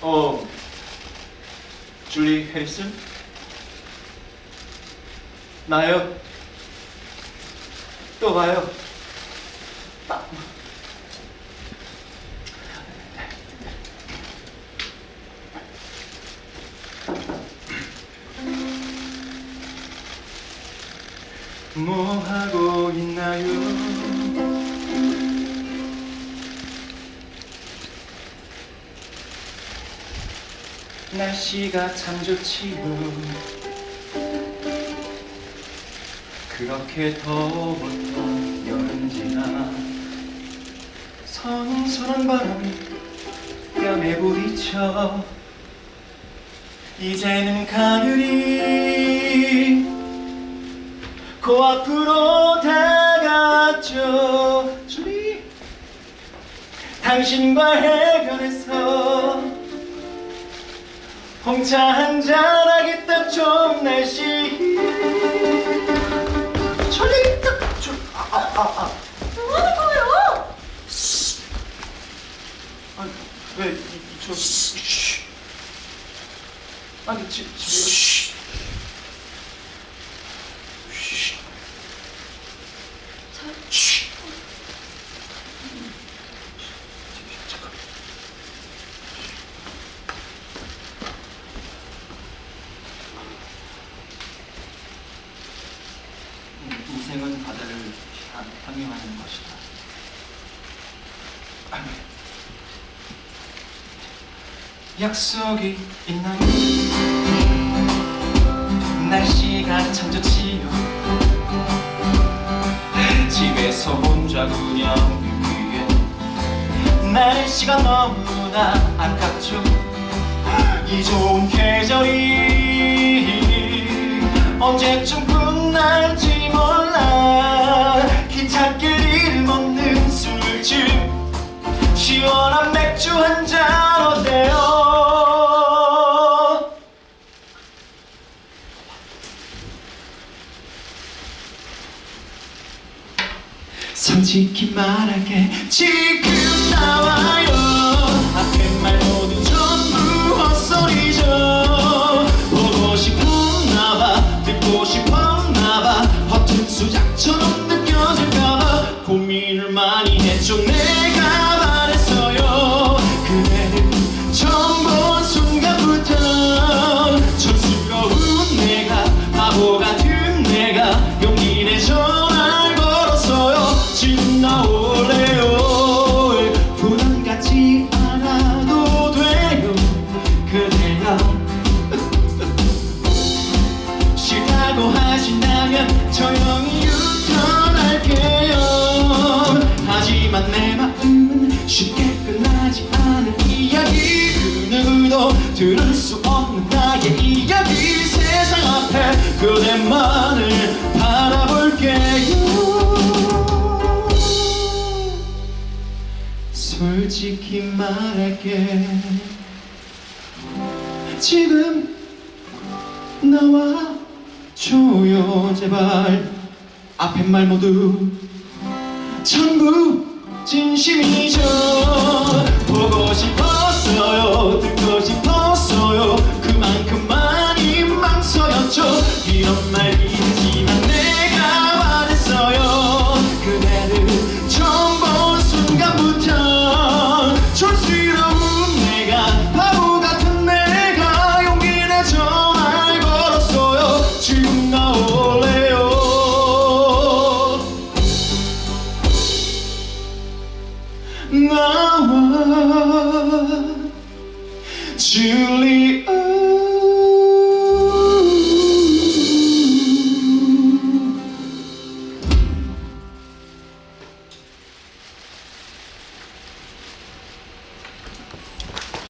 어, 줄리 해리슨? 나요. 또 봐요. 아. 뭐 하고 있나요? 날씨가 참 좋지요. 그렇게 더웠던 여름 지나 선선한 바람이 뺨에 부딪혀 이제는 가을이 코 앞으로 다가왔죠 주리 당신과 해변에서 홍차 한잔 하겠다 좋은 날씨 저리 저, 아, 아, 아, 아. 뭐 하는 거예요? 아니, 왜, 이, 이, 저, 쉬. 아니, 지, 집에. 쉬. 쉬. 잠깐. 인생은 바다를 향- 향유하는 것이다. 약속이 있나요? 날씨가 참 좋지요 집에서 혼자 그냥 위에 날씨가 너무나 아깝죠 이 좋은 계절이 언제쯤 끝날지 몰라 기찻길 먹는 술집. 시원한 맥주 한 잔 어때요? 솔직히 말하게 지금 나와요. 앞에 말 모두 전부 헛소리죠. 보고 싶었나봐 듣고 싶었나봐 허튼 수작처럼 내가 용기 내 전화를 걸었어요. 지금 나올래요 부담 갖지 않아도 돼요. 그대여 싫다고 하신다면 조용히 유턴할게요. 하지만 내 마음은 쉽게 끝나지 않은 이야기. 그 누구도 들을 수 없는 나의 이야기. 세상 앞에 그대만을 솔직히 말할게. 지금 나와 줘요 제발. 앞에 말 모두 전부 진심이죠. 보고 싶어. 나와. 줄리아.